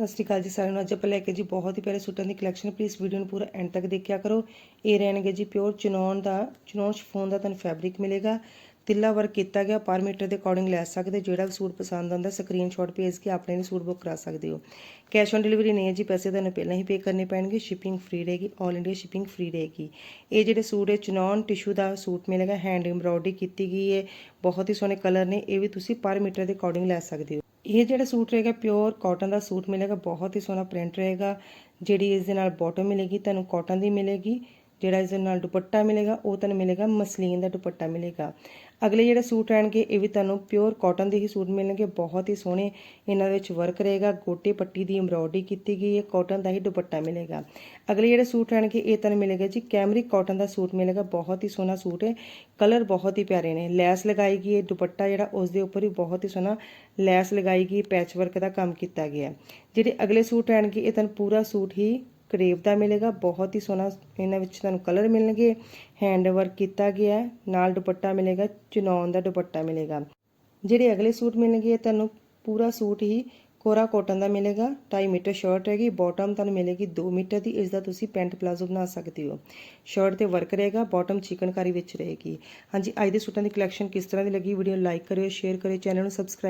ਸਤਿ ਸ਼੍ਰੀ ਅਕਾਲ ਜੀ ਸਾਰਿਆਂ ਨੂੰ। ਅੱਜ ਆਪਾਂ ਲੈ ਕੇ ਜੀ ਬਹੁਤ ਹੀ ਪਿਆਰੇ ਸੂਟਾਂ ਦੀ ਕਲੈਕਸ਼ਨ ਪਲੀਜ਼ ਵੀਡੀਓ ਨੂੰ ਪੂਰਾ ਐਂਡ ਤੱਕ ਦੇਖਿਆ ਕਰੋ। ਇਹ ਰਹਿਣਗੇ ਜੀ ਪਿਓਰ ਚਨੌਨ ਦਾ ਚਨੌਨ ਸ਼ਿਫੋਨ ਦਾ ਤੁਹਾਨੂੰ ਫੈਬਰਿਕ ਮਿਲੇਗਾ। ਤਿੱਲਾ ਵਰਕ ਕੀਤਾ ਗਿਆ, ਪਰ ਮੀਟਰ ਦੇ ਅਕੋਰਡਿੰਗ ਲੈ ਸਕਦੇ ਜਿਹੜਾ ਵੀ ਸੂਟ ਪਸੰਦ ਆਉਂਦਾ ਸਕਰੀਨਸ਼ਾਟ ਭੇਜ ਕੇ ਆਪਣੇ ਲਈ ਸੂਟ ਬੁੱਕ ਕਰਾ ਸਕਦੇ ਹੋ। ਕੈਸ਼ ਔਨ ਡਿਲੀਵਰੀ ਨਹੀਂ ਹੈ ਜੀ, ਪੈਸੇ ਤੁਹਾਨੂੰ ਪਹਿਲਾਂ ਹੀ ਪੇ ਕਰਨੇ ਪੈਣਗੇ। ਸ਼ਿਪਿੰਗ ਫ੍ਰੀ ਰਹੇਗੀ 올 ਇੰਡੀਆ ਸ਼ਿਪਿੰਗ ਫ੍ਰੀ ਰਹੇਗੀ। ਇਹ ਜਿਹੜੇ ਸੂਟ ਹੈ ਚਨੌਨ ਟਿਸ਼ੂ ਦਾ ਸੂਟ ਮਿਲੇਗਾ। ਹੈਂਡ ਐਮਬ੍ਰੋਇਡਰੀ ਕੀਤੀ ਗਈ ਹੈ। ਬਹੁਤ ਹੀ ਸੋਹਣੇ ਕਲਰ ਨੇ, ਇਹ ਵੀ ਤੁਸੀਂ ਪਰ ਮੀਟਰ ਦੇ ਅਕੋਰਡਿੰਗ ਲੈ ਸਕਦੇ ਹੋ। ਇਹ ਜਿਹੜਾ ਸੂਟ ਰਹੇਗਾ ਪਿਓਰ ਕਾਟਨ ਦਾ ਸੂਟ ਮਿਲੇਗਾ, ਬਹੁਤ ਹੀ ਸੋਹਣਾ ਪ੍ਰਿੰਟ ਰਹੇਗਾ, ਜਿਹੜੀ ਇਸ ਦੇ ਨਾਲ ਬਾਟਮ ਮਿਲੇਗੀ, ਤੁਹਾਨੂੰ ਕਾਟਨ ਦੀ ਮਿਲੇਗੀ। ਜਿਹੜਾ ਇਸ ਦੇ ਨਾਲ ਦੁਪੱਟਾ ਮਿਲੇਗਾ, ਉਹ ਤੁਹਾਨੂੰ ਮਿਲੇਗਾ ਮਸਲੀਨ ਦਾ ਦੁਪੱਟਾ ਮਿਲੇਗਾ। ਅਗਲੇ ਜਿਹੜੇ ਸੂਟ ਰਹਿਣਗੇ, ਇਹ ਵੀ ਤੁਹਾਨੂੰ ਪਿਓਰ ਕਾਟਨ ਦੇ ਹੀ ਸੂਟ ਮਿਲਣਗੇ, ਬਹੁਤ ਹੀ ਸੋਹਣੇ ਇਹਨਾਂ ਦੇ ਵਿੱਚ ਵਰਕ ਰਹੇਗਾ, ਗੋਟੇ ਪੱਟੀ ਦੀ ਐਮਬ੍ਰੋਇਡਰੀ ਕੀਤੀ ਗਈ ਹੈ ਕਾਟਨ ਦਾ ਹੀ ਦੁਪੱਟਾ ਮਿਲੇਗਾ। ਅਗਲੇ ਜਿਹੜੇ ਸੂਟ ਰਹਿਣਗੇ, ਇਹ ਤੁਹਾਨੂੰ ਮਿਲੇਗਾ ਜੀ ਕੈਮਰਿਕ ਕਾਟਨ ਦਾ ਸੂਟ ਮਿਲੇਗਾ, ਬਹੁਤ ਹੀ ਸੋਹਣਾ ਸੂਟ ਹੈ ਕਲਰ ਬਹੁਤ ਹੀ ਪਿਆਰੇ ਨੇ, ਲੈਸ ਲਗਾਈ ਗਈ ਹੈ, ਦੁਪੱਟਾ ਜਿਹੜਾ ਉਸ ਦੇ ਉੱਪਰ ਵੀ ਬਹੁਤ ਹੀ ਸੋਹਣਾ ਲੈਸ ਲਗਾਈ ਗਈ ਪੈਚ ਵਰਕ ਦਾ ਕੰਮ ਕੀਤਾ ਗਿਆ ਜਿਹੜੇ ਅਗਲੇ ਸੂਟ ਰਹਿਣਗੇ, ਇਹ ਤੁਹਾਨੂੰ ਪੂਰਾ ਸੂਟ ਹੀ ਕਰੇਵ ਦਾ ਮਿਲੇਗਾ। ਬਹੁਤ ਹੀ ਸੋਹਣਾ ਇਹਨਾਂ ਵਿੱਚ ਤੁਹਾਨੂੰ ਕਲਰ ਮਿਲਣਗੇ। ਹੈਂਡ ਵਰਕ ਕੀਤਾ ਗਿਆ ਨਾਲ ਦੁਪੱਟਾ ਮਿਲੇਗਾ। ਚਨੌਨ ਦਾ ਦੁਪੱਟਾ ਮਿਲੇਗਾ। ਜਿਹੜੇ ਅਗਲੇ ਸੂਟ ਮਿਲਣਗੇ, ਤੁਹਾਨੂੰ ਪੂਰਾ ਸੂਟ ਹੀ ਕੋਰਾ ਕੋਟਨ ਦਾ ਮਿਲੇਗਾ। 2.5 ਮੀਟਰ ਸ਼ਰਟ ਹੈਗੀ। ਬਾਟਮ ਤੁਹਾਨੂੰ ਮਿਲੇਗੀ 2 ਮੀਟਰ ਦੀ। ਇਸ ਦਾ ਤੁਸੀਂ ਪੈਂਟ ਪਲਾਜ਼ੋ ਬਣਾ ਸਕਦੇ ਹੋ। ਸ਼ਰਟ ਤੇ ਵਰਕ ਰਹੇਗਾ। ਬਾਟਮ ਚਿਕਨਕਾਰੀ ਵਿੱਚ ਰਹੇਗੀ। ਹਾਂਜੀ, ਅੱਜ ਦੇ ਸੂਟਾਂ ਦੀ ਕਲੈਕਸ਼ਨ ਕਿਸ ਤਰ੍ਹਾਂ ਦੀ ਲੱਗੀ? ਵੀਡੀਓ ਲਾਈਕ ਕਰਿਓ ਸ਼ੇਅਰ ਕਰਿਓ ਚੈਨਲ ਨੂੰ ਸਬਸਕ੍ਰਾਈਬ